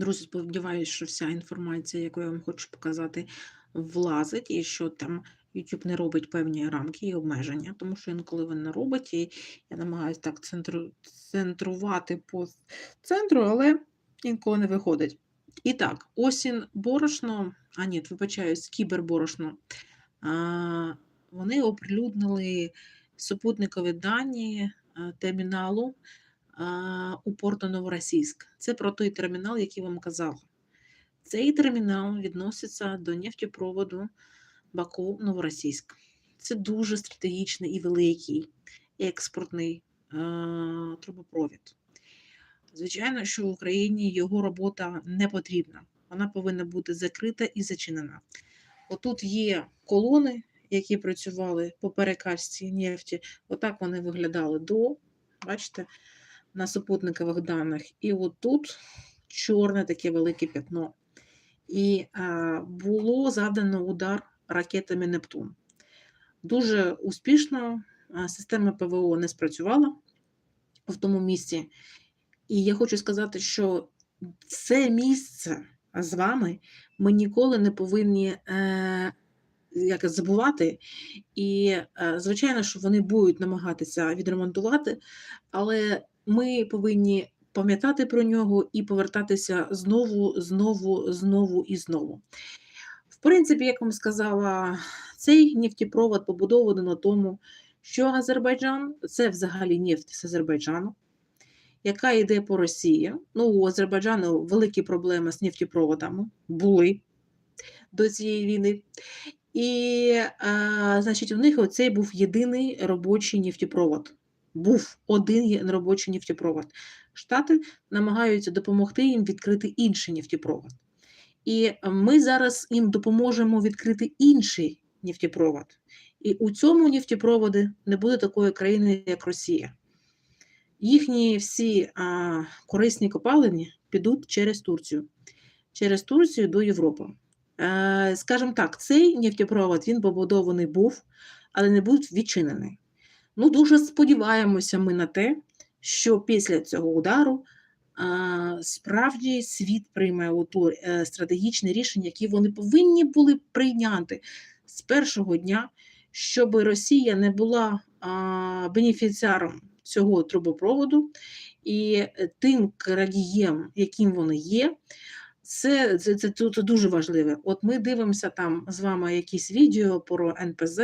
Друзі, сподіваюся, що вся інформація, яку я вам хочу показати, влазить, і що там YouTube не робить певні рамки і обмеження, тому що інколи він не робить, і я намагаюся так центру, центрувати по центру, але інколи не виходить. І так, осінь борошно, а ні, вибачаюсь, кіберборошно. А, вони оприлюднили супутникові дані терміналу у порту Новоросійськ. Це про той термінал, який вам казав. Цей термінал відноситься до нефтепроводу Баку Новоросійськ. Це дуже стратегічний і великий експортний а, трубопровід. Звичайно, що в Україні його робота не потрібна. Вона повинна бути закрита і зачинена. Отут є колони, які працювали по перекачці нефті. Отак вони виглядали до, бачите, на супутникових даних. І отут чорне таке велике пятно. І а, було завдано удар ракетами Нептун. Дуже успішно система ПВО не спрацювала в тому місці. І я хочу сказати, що це місце з вами ми ніколи не повинні е, як забувати. І, е, звичайно, що вони будуть намагатися відремонтувати, але ми повинні пам'ятати про нього і повертатися знову, знову, знову і знову. В принципі, як вам сказала, цей нефтепровод побудований на тому, що Азербайджан це взагалі нефть з Азербайджану яка йде по Росії. Ну, у Азербайджану великі проблеми з нефтепроводами були до цієї війни. І, а, значить, у них оцей був єдиний робочий нефтепровод. Був один робочий нефтепровод. Штати намагаються допомогти їм відкрити інший нефтепровод. І ми зараз їм допоможемо відкрити інший нефтепровод. І у цьому нефтепроводі не буде такої країни, як Росія їхні всі а, корисні копалини підуть через Турцію, через Турцію до Європи. Е, Скажімо так, цей нефтепровод він побудований був, але не був відчинений. Ну, дуже сподіваємося ми на те, що після цього удару справді світ прийме оту е, стратегічне рішення, які вони повинні були прийняти з першого дня, щоб Росія не була бенефіціаром цього трубопроводу і тим крадієм, яким вони є. Це це, це, це дуже важливе. От ми дивимося там з вами якісь відео про НПЗ,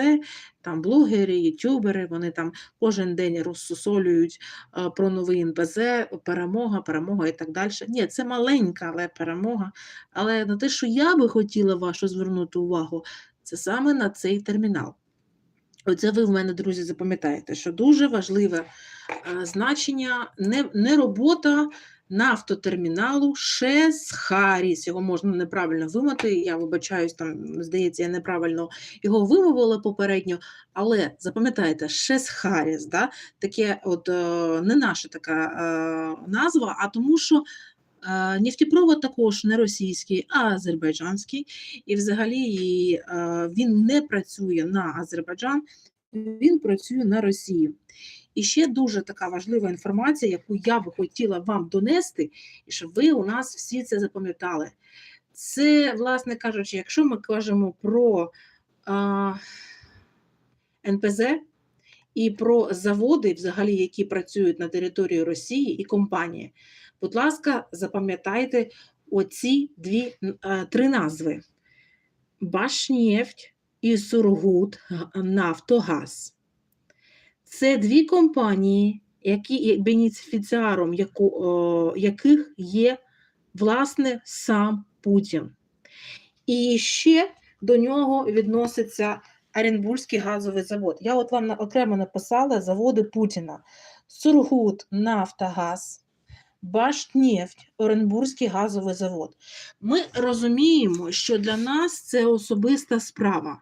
там блогери, ютубери, вони там кожен день розсусолюють а, про новий НПЗ, перемога, перемога і так далі. Ні, це маленька, але перемога. Але на те, що я би хотіла вашу звернути увагу, це саме на цей термінал. Оце ви в мене, друзі, запам'ятаєте, що дуже важливе е, значення не не робота нафтотерміналу ШЕС Харіс. Його можна неправильно вимати. Я вибачаюсь, там, здається, я неправильно його вимовила попередньо, але запам'ятайте, ШЕС Харіс, да? таке от е, не наша така е, назва, а тому що. Нефтепровод також не російський, а азербайджанський, і взагалі він не працює на Азербайджан, він працює на Росію. І ще дуже така важлива інформація, яку я би хотіла вам донести, і щоб ви у нас всі це запам'ятали. Це, власне кажучи, якщо ми кажемо про а, НПЗ і про заводи, взагалі, які працюють на території Росії і компанії, будь ласка, запам'ятайте оці дві три назви: Башнефть і Сургут Нафтогаз. Це дві компанії, які бенефіціаром яких є, власне, сам Путін. І ще до нього відноситься Оренбурзький газовий завод. Я от вам окремо написала заводи Путіна: Сургут Нафтогаз, Башнефть, Оренбурзький газовий завод. Ми розуміємо, що для нас це особиста справа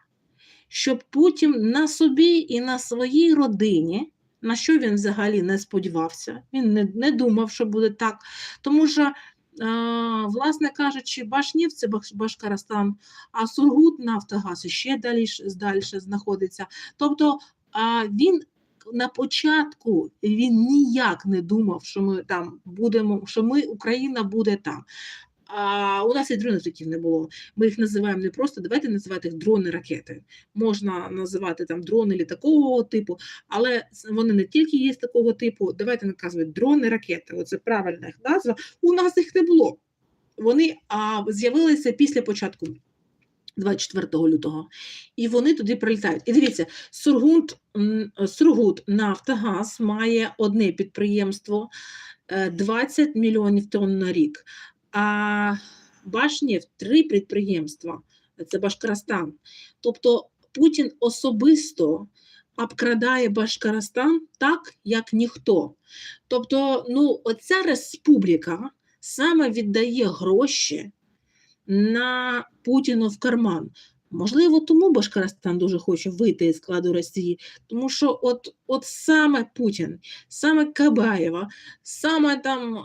щоб потім на собі і на своїй родині, на що він взагалі не сподівався, він не не думав, що буде так. Тому що, а, власне кажучи, Башнів це Башкарастан, а Сургут Нафтогаз ще далі, далі знаходиться. Тобто а, він. На початку він ніяк не думав, що ми там будемо, що ми Україна буде там. А у нас і дронів таких не було. Ми їх називаємо не просто, давайте називати їх дрони-ракети. Можна називати там дрони літакового типу, але вони не тільки є такого типу, давайте наказувати дрони-ракети. Оце правильна їх назва. У нас їх не було. Вони а, з'явилися після початку 24 лютого. І вони туди прилітають. І дивіться, Сургут, Сургут Нафтогаз має одне підприємство е, 20 мільйонів тонн на рік. А Башнєв три підприємства. Це Башкоростан. Тобто Путін особисто обкрадає Башкоростан так, як ніхто. Тобто, ну, оця республіка саме віддає гроші на Путіну в карман. Можливо, тому Башкоростан дуже хоче вийти із складу Росії, тому що от, от саме Путін, саме Кабаєва, саме там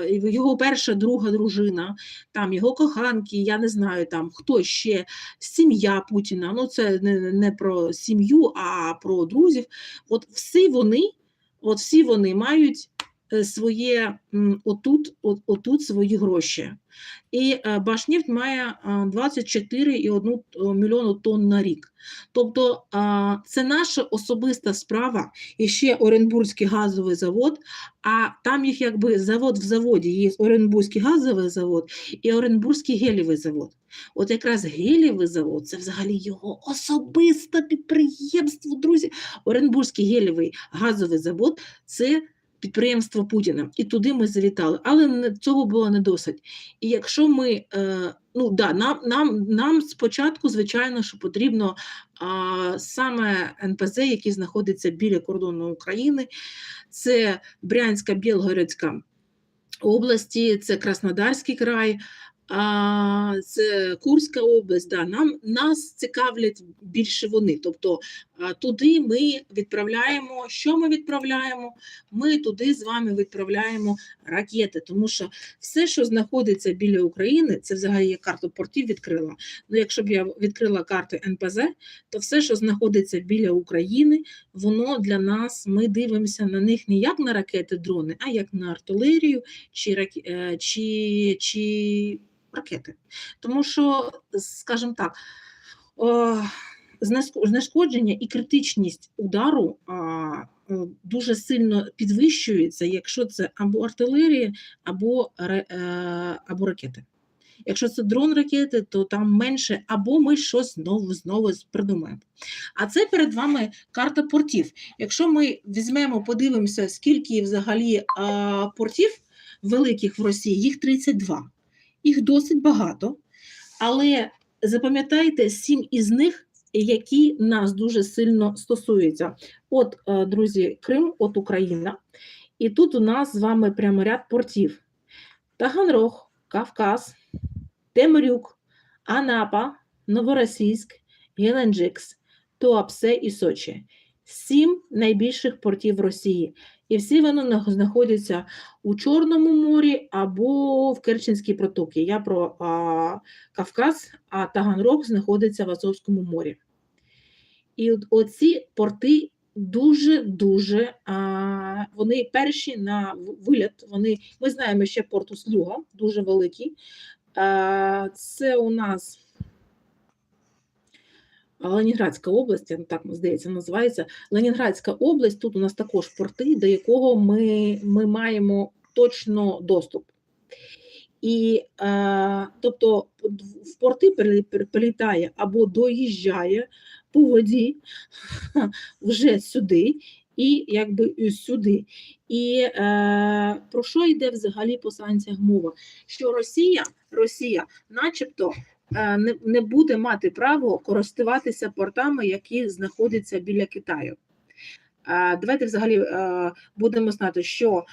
е, його перша друга дружина, там його коханки, я не знаю там хто ще, сім'я Путіна. Ну це не, не про сім'ю, а про друзів. От всі вони, от всі вони мають своє отут, отут свої гроші. І е, Башнефть має е, 24,1 мільйону тонн на рік. Тобто е, це наша особиста справа. І ще Оренбурзький газовий завод, а там їх якби завод в заводі. Є Оренбурзький газовий завод і Оренбурзький гелєвий завод. От якраз гелєвий завод це взагалі його особисте підприємство, друзі. Оренбурзький гелєвий газовий завод це підприємство Путіна. І туди ми завітали. Але цього було не досить. І якщо ми, е, ну да, нам, нам, нам спочатку, звичайно, що потрібно а, саме НПЗ, який знаходиться біля кордону України, це Брянська, Білгородська області, це Краснодарський край. А, це Курська область, да, нам, нас цікавлять більше вони. Тобто туди ми відправляємо, що ми відправляємо? Ми туди з вами відправляємо ракети, тому що все, що знаходиться біля України, це взагалі я карту портів відкрила. Ну, якщо б я відкрила карту НПЗ, то все, що знаходиться біля України, воно для нас, ми дивимося на них не як на ракети, дрони, а як на артилерію чи, е, чи, чи ракети. Тому що, скажімо так, о, знешкодження і критичність удару е, дуже сильно підвищується, якщо це або артилерія, або, е, або ракети. Якщо це дрон ракети, то там менше, або ми щось знову знову придумаємо. А це перед вами карта портів. Якщо ми візьмемо, подивимося, скільки взагалі а, портів великих в Росії, їх 32. Їх досить багато, але запам'ятайте сім із них, які нас дуже сильно стосуються. От, е, друзі, Крим, от Україна. І тут у нас з вами прямо ряд портів: Таганрог, Кавказ, Темрюк, Анапа, Новоросійськ, Геленджикс, Туапсе і Сочі. Сім найбільших портів Росії. І всі вони знаходяться у Чорному морі або в Керченській протоці. Я про а, Кавказ, а Таганрог знаходиться в Азовському морі. І оці порти дуже-дуже вони перші на виліт. Вони, ми знаємо ще порт Услуга, дуже великий. Це у нас Ленінградська область, так здається, називається Ленінградська область. Тут у нас також порти, до якого ми, ми маємо точно доступ. І е, тобто в порти прилітає або доїжджає по воді вже сюди, і якби сюди. І е, про що йде взагалі по санкціях мова? Що Росія, Росія, начебто, е, не, не буде мати право користуватися портами, які знаходяться біля Китаю. Е, давайте взагалі е, будемо знати, що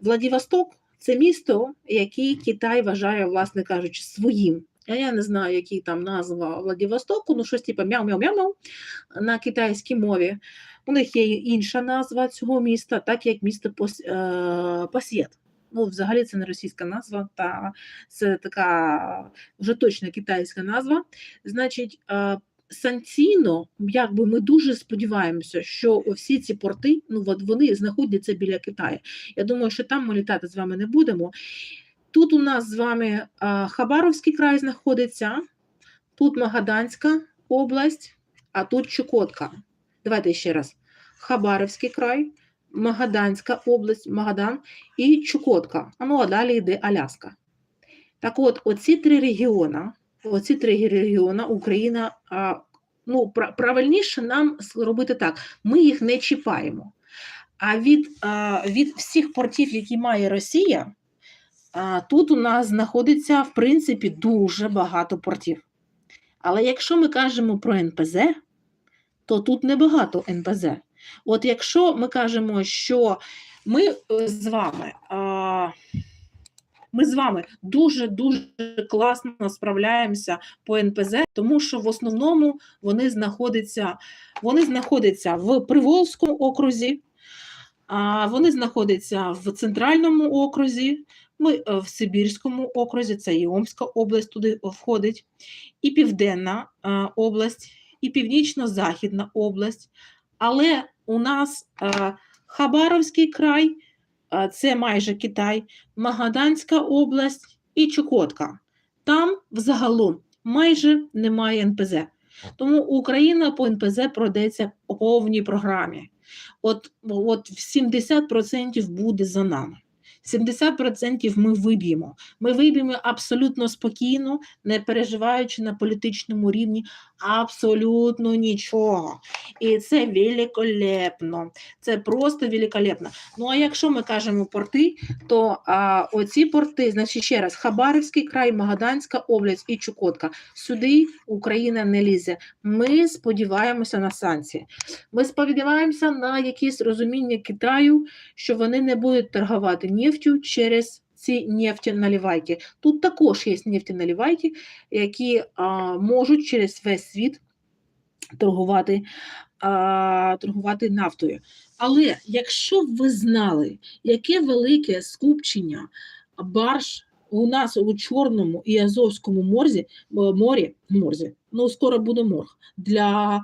Владивосток це місто, яке Китай вважає, власне кажучи, своїм. Я не знаю, який там назва Владивостоку, ну щось типу мяу-мяу-мяу на китайській мові. У них є інша назва цього міста, так як місто Пос- е. Ну, взагалі це не російська назва, та це така вже точно китайська назва. Значить, е, санкційно, якби ми дуже сподіваємося, що всі ці порти, ну вони знаходяться біля Китаю. Я думаю, що там ми літати з вами не будемо. Тут у нас з вами Хабаровський край знаходиться, тут Магаданська область, а тут Чукотка. Давайте ще раз. Хабаровський край, Магаданська область, Магадан і Чукотка. А ну а далі йде Аляска. Так от, оці три регіони, оці три регіони Україна, ну, правильніше нам робити так: ми їх не чіпаємо. А від, від всіх портів, які має Росія, тут у нас знаходиться, в принципі, дуже багато портів. Але якщо ми кажемо про НПЗ, то тут небагато НПЗ. От якщо ми кажемо, що ми е, з вами, ми з вами дуже-дуже класно справляємося по НПЗ, тому що в основному вони знаходяться, вони знаходяться в Приволзькому окрузі, вони знаходяться в центральному окрузі, ми е, в Сибірському окрузі, це і Омська область туди входить, і Південна е, область, і Північно-Західна область. Але у нас е, Хабаровський край, е, це майже Китай, Магаданська область і Чукотка. Там взагалом майже немає НПЗ. Тому Україна по НПЗ пройдеться по повній програмі. От, от 70% буде за нами. 70% ми виб'ємо. Ми виб'ємо абсолютно спокійно, не переживаючи на політичному рівні абсолютно нічого. І це великолепно. Це просто великолепно. Ну а якщо ми кажемо порти, то а, оці порти, значить ще раз, Хабаровський край, Магаданська область і Чукотка. Сюди Україна не лізе. Ми сподіваємося на санкції. Ми сподіваємося на якесь розуміння Китаю, що вони не будуть торгувати нефтю через ці нефтеналивайки. Тут також є нефтеналивайки, які а, можуть через весь світ торгувати, а, торгувати нафтою. Але якщо б ви знали, яке велике скупчення барж у нас у Чорному і Азовському морзі, морі, морзі, ну скоро буде морг, для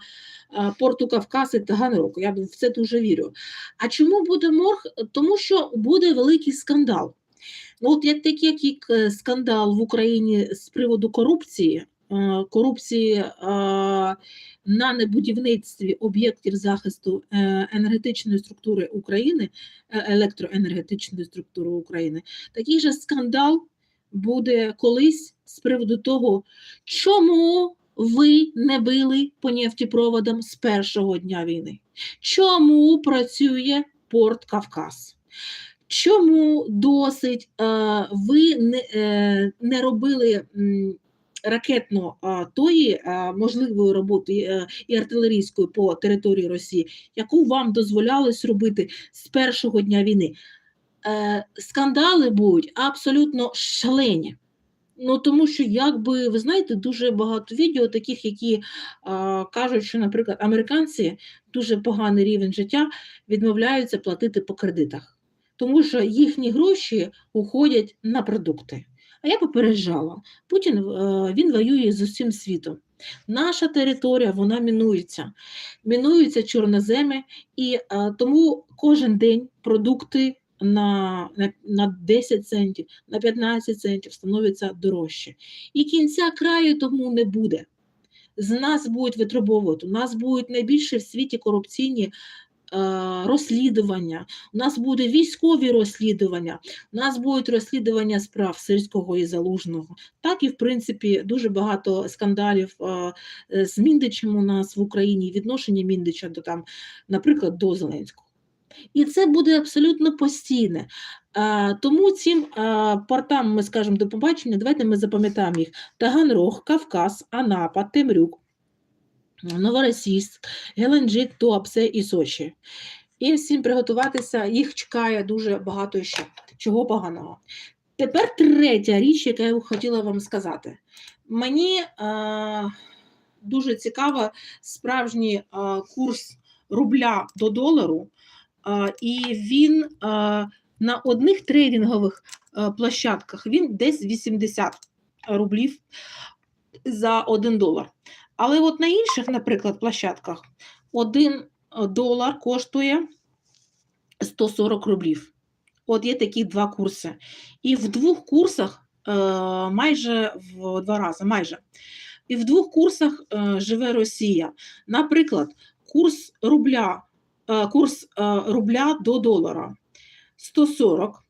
порту Кавказ і Таганрог. Я в це дуже вірю. А чому буде морг? Тому що буде великий скандал. Ну, от як такий як е, скандал в Україні з приводу корупції, е, корупції е, на небудівництві об'єктів захисту енергетичної структури України, електроенергетичної структури України, такий же скандал буде колись з приводу того, чому ви не били по нефтепроводам з першого дня війни? Чому працює порт Кавказ? Чому досить е, ви не, е, не робили ракетно тої е, можливої роботи і артилерійської по території Росії, яку вам дозволялось робити з першого дня війни? Скандали будуть абсолютно шалені. Ну, тому що, якби, ви знаєте, дуже багато відео таких, які а, кажуть, що, наприклад, американці дуже поганий рівень життя відмовляються платити по кредитах, тому що їхні гроші уходять на продукти. А я попереджала, Путін е, він воює з усім світом. Наша територія вона мінується, мінуються чорноземи, і е, тому кожен день продукти на, на, на 10 центів, на 15 центів становиться дорожче. І кінця краю тому не буде. З нас будуть витребовувати, у нас будуть найбільші в світі корупційні розслідування, у нас буде військові розслідування, у нас будуть розслідування справ Сирського і Залужного. Так і, в принципі, дуже багато скандалів е, е, з Міндичем у нас в Україні, відношення Міндича до там, наприклад, до Зеленського. І це буде абсолютно постійне. А, тому цим портам ми скажемо до побачення. Давайте ми запам'ятаємо їх: Таганрог, Кавказ, Анапа, Темрюк, Новоросійськ, Геленджик, Туапсе і Сочі. І всім приготуватися, їх чекає дуже багато ще. Чого поганого. Тепер третя річ, яка я хотіла вам сказати. Мені а, дуже цікаво справжній а, курс рубля до долару. А, І він а, на одних трейдингових а, площадках він десь 80 рублів за 1 долар. Але от на інших, наприклад, площадках 1 долар коштує 140 рублів. От є такі два курси. І в двох курсах е, майже в два рази, майже. І в двох курсах е, живе Росія. Наприклад, курс рубля, е, курс е, рубля до долара 140.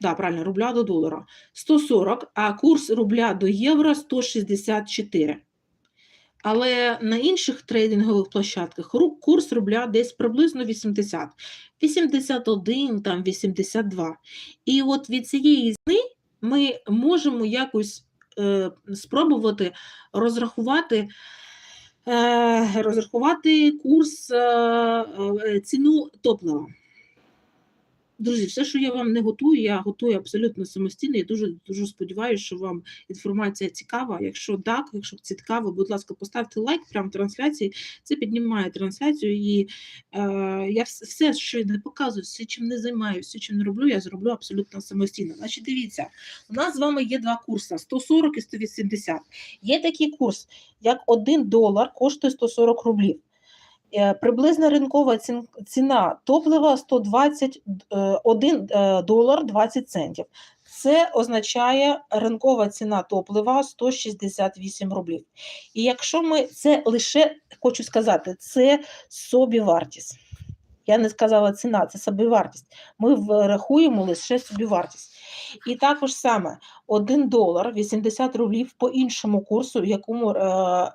Да, правильно, рубля до долара 140, а курс рубля до євро 164. Але на інших трейдингових площадках курс рубля десь приблизно 80, 81, там 82. І от від цієї різни ми можемо якось е, спробувати розрахувати, е, розрахувати курс, е, е, ціну топлива. Друзі, все, що я вам не готую, я готую абсолютно самостійно. Я дуже дуже сподіваюся, що вам інформація цікава. Якщо так, якщо цікаво, будь ласка, поставте лайк прямо в трансляції. Це піднімає трансляцію. І е, я все, що я не показую, все, чим не займаюся, все, чим не роблю, я зроблю абсолютно самостійно. Значить, дивіться, у нас з вами є два курси: 140 і 180. Є такий курс, як 1 долар коштує 140 рублів. Е, Приблизна ринкова цін- ціна топлива 120 е, 1 е, долар 20 центів. Це означає ринкова ціна топлива 168 рублів. І якщо ми це лише хочу сказати, це собівартість. Я не сказала ціна, це собівартість. Ми врахуємо лише собівартість. І також саме 1 долар 80 рублів по іншому курсу, в якому е,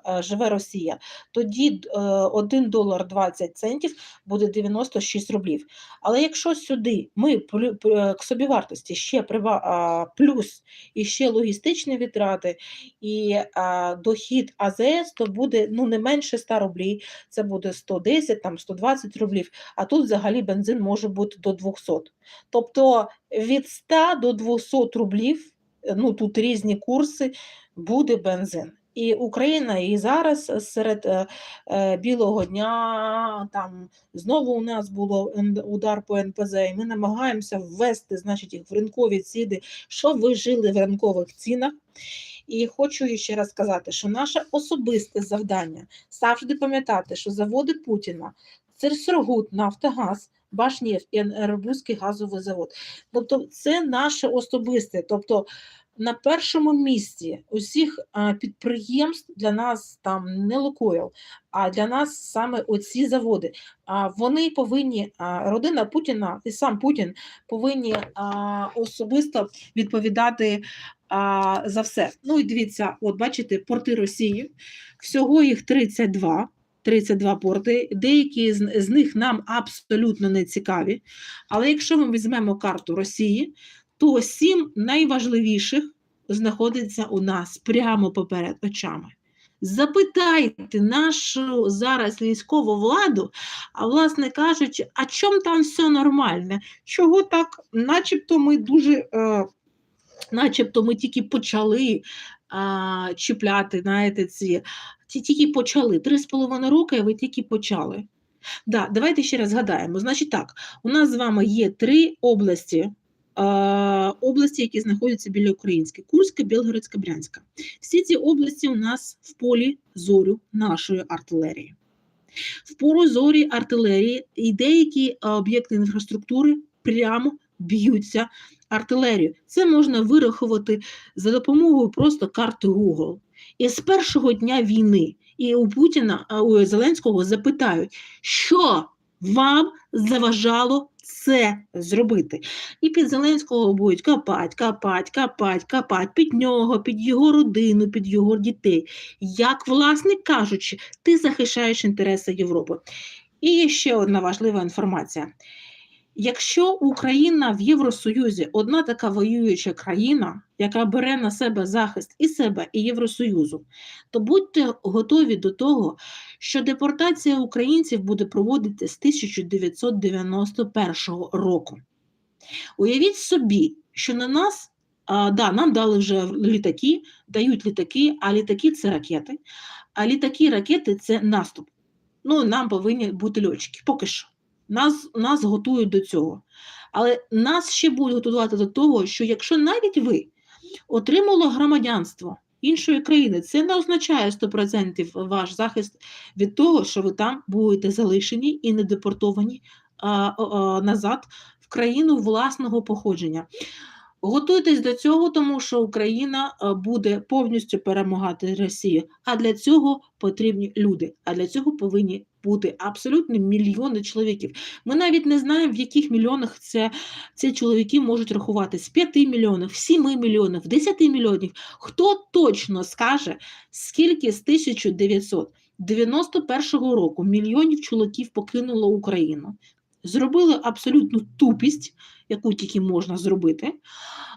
е, живе Росія. Тоді е, 1 долар 20 центів буде 96 рублів. Але якщо сюди ми к собівартості ще плюс і ще логістичні витрати і дохід АЗС, то буде ну, не менше 100 рублів, це буде 110, там, 120 рублів, а тут взагалі бензин може бути до 200. Тобто від 100 до 200 рублів, е, ну тут різні курси, буде бензин. І Україна і зараз серед е, е, білого дня там знову у нас було удар по НПЗ, і ми намагаємося ввести значить, їх в ринкові ціни, щоб ви жили в ринкових цінах. І хочу ще раз сказати, що наше особисте завдання завжди пам'ятати, що заводи Путіна це Сургут, Нафтогаз, Башнефть і Енергобузький газовий завод. Тобто це наше особисте. Тобто на першому місці усіх підприємств для нас там не Лукойл, а для нас саме оці заводи. Вони повинні, родина Путіна і сам Путін повинні особисто відповідати за все. Ну і дивіться, от бачите, порти Росії, всього їх 32. 32 порти, деякі з, них нам абсолютно не цікаві. Але якщо ми візьмемо карту Росії, то сім найважливіших знаходиться у нас прямо поперед очами. Запитайте нашу зараз військову владу, а власне кажучи, а чому там все нормально? Чого так, начебто ми дуже, е, начебто ми тільки почали а, чіпляти, знаєте, ці, ті, тільки почали. Три з половиною роки, ви тільки почали. Да, давайте ще раз згадаємо. Значить так, у нас з вами є три області, області, які знаходяться біля української: Курська, Білгородська, Брянська. Всі ці області у нас в полі зорю нашої артилерії. В полі зорі артилерії і деякі об'єкти інфраструктури прямо б'ються артилерією. Це можна вирахувати за допомогою просто карти Google. І з першого дня війни і у Путіна, у Зеленського запитають, що вам заважало це зробити. І під Зеленського будуть копать, копать, копать, копать під нього, під його родину, під його дітей. Як, власне кажучи, ти захищаєш інтереси Європи. І є ще одна важлива інформація. Якщо Україна в Євросоюзі одна така воююча країна, яка бере на себе захист і себе, і Євросоюзу, то будьте готові до того, що депортація українців буде проводитися з 1991 року. Уявіть собі, що на нас, а, да, нам дали вже літаки, дають літаки, а літаки це ракети. А літаки ракети це наступ. Ну, нам повинні бути льотчики. Поки що. Нас, нас готують до цього. Але нас ще будуть готувати до того, що якщо навіть ви отримали громадянство іншої країни, це не означає 100% ваш захист від того, що ви там будете залишені і не депортовані а, а, назад в країну власного походження. Готуйтесь до цього, тому що Україна е, буде повністю перемагати Росію. А для цього потрібні люди. А для цього повинні бути абсолютно мільйони чоловіків. Ми навіть не знаємо, в яких мільйонах це, ці чоловіки можуть рахувати з 5 мільйонів, 7 мільйонів, 10 мільйонів. Хто точно скаже, скільки з 1991 року мільйонів чоловіків покинуло Україну? Зробили абсолютну тупість, яку тільки можна зробити.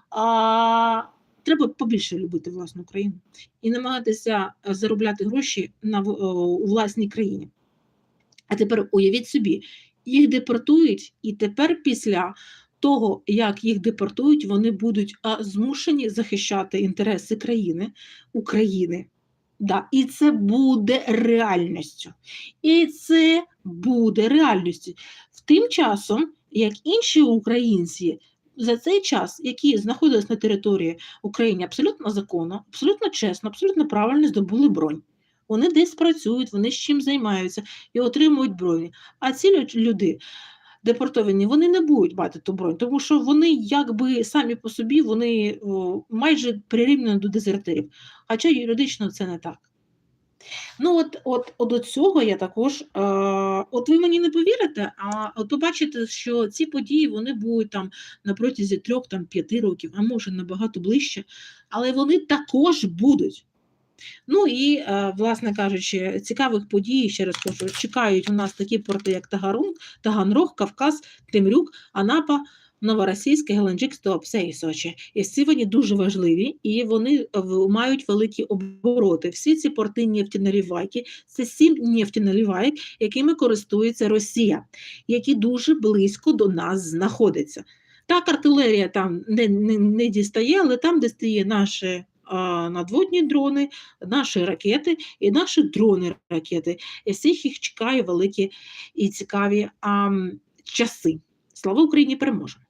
А, треба побільше любити власну країну і намагатися заробляти гроші на, у власній країні. А тепер уявіть собі, їх депортують, і тепер після того, як їх депортують, вони будуть змушені захищати інтереси країни, України. Да, і це буде реальністю. І це буде реальністю. В тим часом, як інші українці за цей час, які знаходились на території України абсолютно законно, абсолютно чесно, абсолютно правильно здобули бронь. Вони десь працюють, вони з чим займаються і отримують бронь. А ці люди депортовані, вони не будуть мати ту бронь, тому що вони якби самі по собі вони о, майже прирівняні до дезертирів. Хоча юридично це не так. Ну, от, от, от до цього я також. Е, от ви мені не повірите, а от побачите, що ці події вони будуть там на протязі трьох-п'яти років, а може набагато ближче, але вони також будуть. Ну і, е, власне кажучи, цікавих подій, ще раз кажу, чекають у нас такі порти, як Тагарун, Таганрог, Кавказ, Темрюк, Анапа, Новоросійське, Геленджик, Туапсе і Сочі. І всі вони дуже важливі, і вони мають великі обороти. Всі ці порти нефтяналивайки – це сім нефтяналивайок, якими користується Росія, які дуже близько до нас знаходяться. Так, артилерія там не, не, не дістає, але там, де стає наші надводні дрони, наші ракети і наші дрони-ракети. І всіх їх чекає великі і цікаві а, часи. Слава Україні! Переможемо!